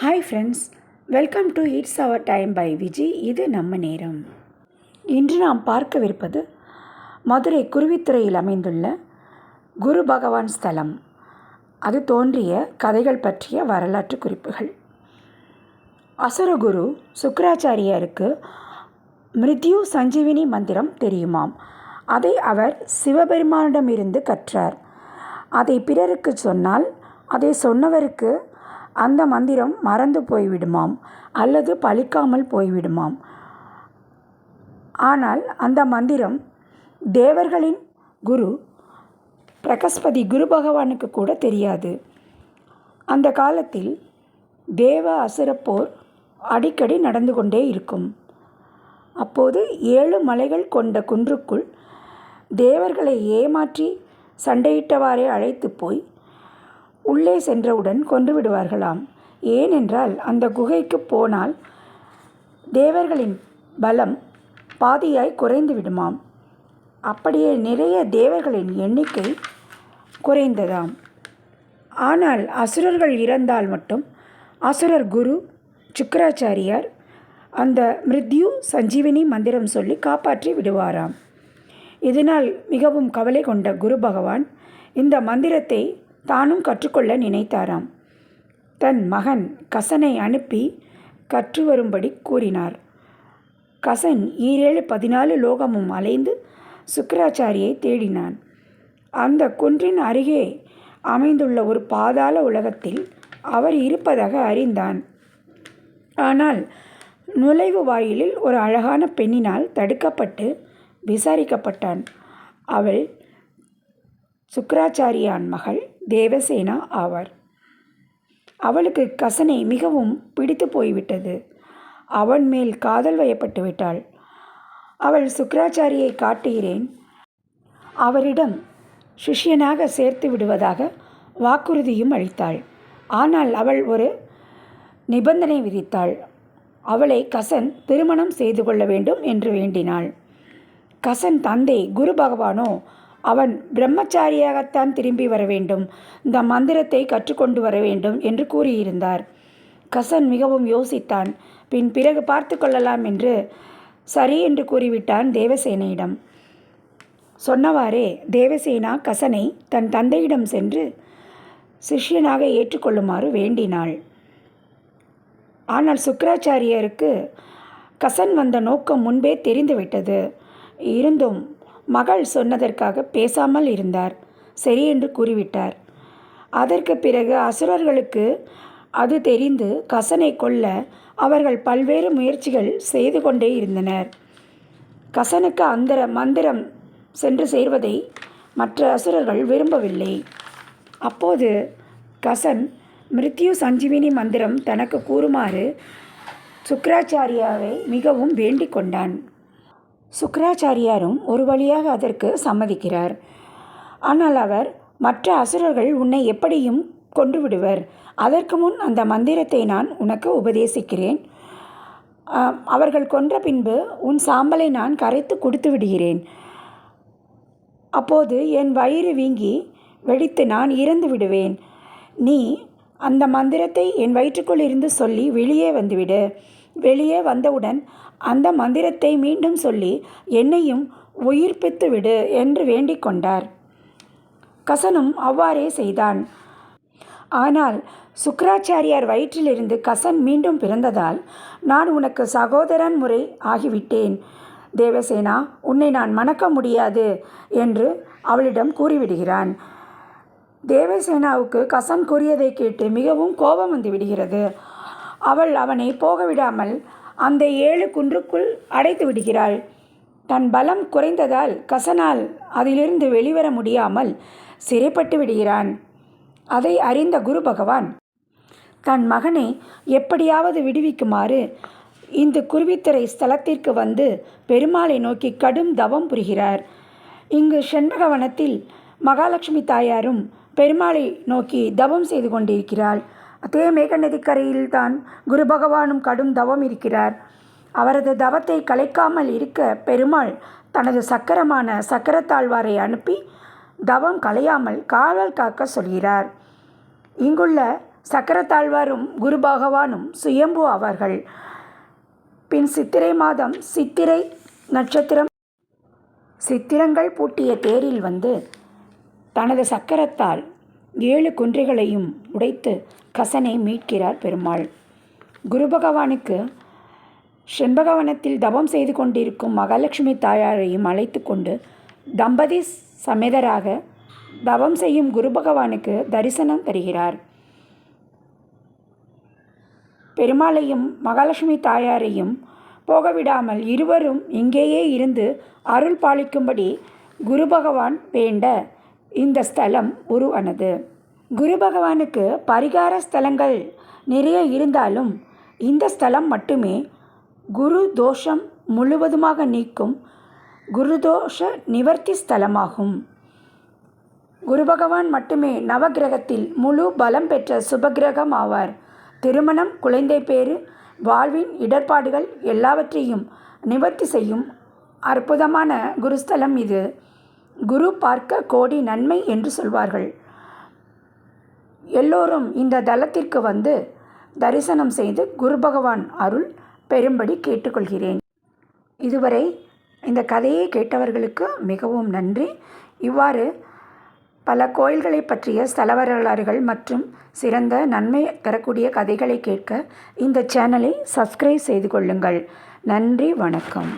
Hi friends welcome to it's our time by Viji இது நம்ம நேரம். இன்று நாம் பார்க்கவிருப்பது மதுரை குருவித்துறையில் அமைந்துள்ள குரு பகவான் ஸ்தலம். அது தோன்றிய கதைகள் பற்றிய வரலாற்று குறிப்புகள். அசுரகுரு சுக்கராச்சாரியருக்கு மிருத்யு சஞ்சீவினி மந்திரம் தெரியுமாம். அதை அவர் சிவபெருமானிடமிருந்து கற்றார். அதை பிறருக்கு சொன்னால் அதை சொன்னவருக்கு அந்த மந்திரம் மறந்து போய்விடுமாம் அல்லது பலிக்காமல் போய்விடுமாம். ஆனால் அந்த மந்திரம் தேவர்களின் குரு பிரகஸ்பதி குரு பகவானுக்கு கூட தெரியாது. அந்த காலத்தில் தேவ அசுரப்போர் அடிக்கடி நடந்து கொண்டே இருக்கும். அப்போது ஏழு மலைகள் கொண்ட குன்றுக்குள் தேவர்களை ஏமாற்றி சண்டையிட்டவாறே அழைத்து போய் உள்ளே சென்றவுடன் கொன்று விடுவார்களாம். ஏனென்றால் அந்த குகைக்கு போனால் தேவர்களின் பலம் பாதியாய் குறைந்து விடுமாம். அப்படியே நிறைய தேவர்களின் எண்ணிக்கை குறைந்ததாம். ஆனால் அசுரர்கள் இறந்தால் மட்டும் அசுரர் குரு சுக்கராச்சாரியார் அந்த மிருத்யு சஞ்சீவினி மந்திரம் சொல்லி காப்பாற்றி விடுவாராம். இதனால் மிகவும் கவலை கொண்ட குரு பகவான் இந்த மந்திரத்தை தானும் கற்றுக்கொள்ள நினைத்தாராம். தன் மகன் கசனை அனுப்பி கற்று வரும்படி கூறினார். கசன் ஈரேழு பதினாலு லோகமும் அலைந்து சுக்கராச்சாரியை தேடினான். அந்த குன்றின் அருகே அமைந்துள்ள ஒரு பாதாள உலகத்தில் அவர் இருப்பதாக அறிந்தான். ஆனால் நுழைவு வாயிலில் ஒரு அழகான பெண்ணினால் தடுக்கப்பட்டு விசாரிக்கப்பட்டான். அவள் சுக்கராச்சாரியான் மகள் தேவசேனா ஆவார். அவளுக்கு கசனை மிகவும் பிடித்து போய்விட்டது. அவன் மேல் காதல் வயப்பட்டு விட்டாள். அவள் சுக்கராச்சாரியை காட்டுகிறேன். அவரிடம் சிஷ்யனாக சேர்த்து விடுவதாக வாக்குறுதியும் அளித்தாள். ஆனால் அவள் ஒரு நிபந்தனை விதித்தாள். அவளை கசன் திருமணம் செய்து கொள்ள வேண்டும் என்று வேண்டினாள். கசன் தந்தை குரு பகவானோ அவன் பிரம்மச்சாரியாகத்தான் திரும்பி வர வேண்டும். இந்த மந்திரத்தை கற்றுக்கொண்டு வர வேண்டும் என்று கூறியிருந்தார். கசன் மிகவும் யோசித்தான். பின் பிறகு பார்த்து கொள்ளலாம் என்று சரி என்று கூறிவிட்டான் தேவசேனையிடம். சொன்னவாறே தேவசேனா கசனை தன் தந்தையிடம் சென்று சிஷ்யனாக ஏற்றுக்கொள்ளுமாறு வேண்டினாள். ஆனால் சுக்கராச்சாரியருக்கு கசன் வந்த நோக்கம் முன்பே தெரிந்துவிட்டது. இருந்தும் மகள் சொன்னதற்காக பேசாமல் இருந்தார். சரி என்று கூறிவிட்டார். அதற்கு பிறகு அசுரர்களுக்கு அது தெரிந்து கசனை கொல்ல அவர்கள் பல்வேறு முயற்சிகள் செய்து கொண்டே இருந்தனர். கசனுக்கு அந்தர மந்திரம் சென்று சேர்வதை மற்ற அசுரர்கள் விரும்பவில்லை. அப்போது கசன் மிருத்யு சஞ்சீவினி மந்திரம் தனக்கு கூறுமாறு சுக்கராச்சாரியாவை மிகவும் வேண்டிக் கொண்டான். சுக்கராச்சாரியாரும் ஒரு வழியாக அதற்கு சம்மதிக்கிறார். ஆனால் அவர் மற்ற அசுரர்கள் உன்னை எப்படியும் கொன்று விடுவர் அதற்கு முன் அந்த மந்திரத்தை நான் உனக்கு உபதேசிக்கிறேன். அவர்கள் கொன்ற பின்பு உன் சாம்பலை நான் கரைத்து கொடுத்து விடுகிறேன். அப்போது என் வயிறு வீங்கி வெடித்து நான் இறந்து விடுவேன். நீ அந்த மந்திரத்தை என் வயிற்றுக்குள் இருந்து சொல்லி வெளியே வந்துவிடு. வெளியே வந்தவுடன் அந்த மந்திரத்தை மீண்டும் சொல்லி என்னையும் உயிர்ப்பித்து விடு என்று வேண்டிக் கொண்டார். கசனும் அவ்வாறே செய்தான். ஆனால் சுக்கராச்சாரியார் வயிற்றிலிருந்து கசன் மீண்டும் பிறந்ததால் நான் உனக்கு சகோதரன் முறை ஆகிவிட்டேன். தேவசேனா உன்னை நான் மணக்க முடியாது என்று அவளிடம் கூறிவிடுகிறான். தேவசேனாவுக்கு கசன் கூறியதை கேட்டு மிகவும் கோபம் வந்து விடுகிறது. அவள் அவனை போகவிடாமல் அந்த ஏழு குன்றுக்குள் அடைத்து விடுகிறாள். தன் பலம் குறைந்ததால் கசனால் அதிலிருந்து வெளிவர முடியாமல் சிறைப்பட்டு விடுகிறான். அதை அறிந்த குரு பகவான் தன் மகனை எப்படியாவது விடுவிக்குமாறு இந்த குருவித்துறை ஸ்தலத்திற்கு வந்து பெருமாளை நோக்கி கடும் தவம் புரிகிறார். இங்கு செண்பகவனத்தில் மகாலட்சுமி தாயாரும் பெருமாளை நோக்கி தவம் செய்து கொண்டிருக்கிறாள். அதே மேகநதிக்கரையில் தான் குரு பகவானும் கடும் தவம் இருக்கிறார். அவரது தவத்தை கலைக்காமல் இருக்க பெருமாள் தனது சக்கரமான சக்கரத்தாழ்வாரை அனுப்பி தவம் கலையாமல் காவல் காக்க சொல்கிறார். இங்குள்ள சக்கரத்தாழ்வாரும் குரு பகவானும் சுயம்பு அவர்கள். பின் சித்திரை மாதம் சித்திரை நட்சத்திரம் சித்திரங்கள் பூட்டிய தேரில் வந்து தனது சக்கரத்தால் ஏழு குன்றுகளையும் உடைத்து கசனை மீட்கிறார் பெருமாள். குரு பகவானுக்கு செண்பகவனத்தில் தவம் செய்து கொண்டிருக்கும் மகாலட்சுமி தாயாரையும் அழைத்து கொண்டு தம்பதி சமேதராக தவம் செய்யும் குரு பகவானுக்கு தரிசனம் தருகிறார். பெருமாளையும் மகாலட்சுமி தாயாரையும் போகவிடாமல் இருவரும் இங்கேயே இருந்து அருள் பாலிக்கும்படி குரு பகவான் வேண்ட இந்த ஸ்தலம் உருவானது. குரு பகவானுக்கு பரிகார ஸ்தலங்கள் நிறைய இருந்தாலும் இந்த ஸ்தலம் மட்டுமே குரு தோஷம் முழுவதுமாக நீக்கும் குருதோஷ நிவர்த்தி ஸ்தலமாகும். குரு பகவான் மட்டுமே நவகிரகத்தில் முழு பலம் பெற்ற சுபகிரகம் ஆவார். திருமணம் குழந்தை பேறு வாழ்வின் இடர்பாடுகள் எல்லாவற்றையும் நிவர்த்தி செய்யும் அற்புதமான குருஸ்தலம் இது. குரு பார்க்க கோடி நன்மை என்று சொல்வார்கள். எல்லோரும் இந்த தலத்திற்கு வந்து தரிசனம் செய்து குரு பகவான் அருள் பெறும்படி கேட்டுக்கொள்கிறேன். இதுவரை இந்த கதையை கேட்டவர்களுக்கு மிகவும் நன்றி. இவ்வாறு பல கோயில்களை பற்றிய ஸ்தல வரலாறுகள் மற்றும் சிறந்த நன்மை தரக்கூடிய கதைகளை கேட்க இந்த சேனலை சப்ஸ்கிரைப் செய்து கொள்ளுங்கள். நன்றி வணக்கம்.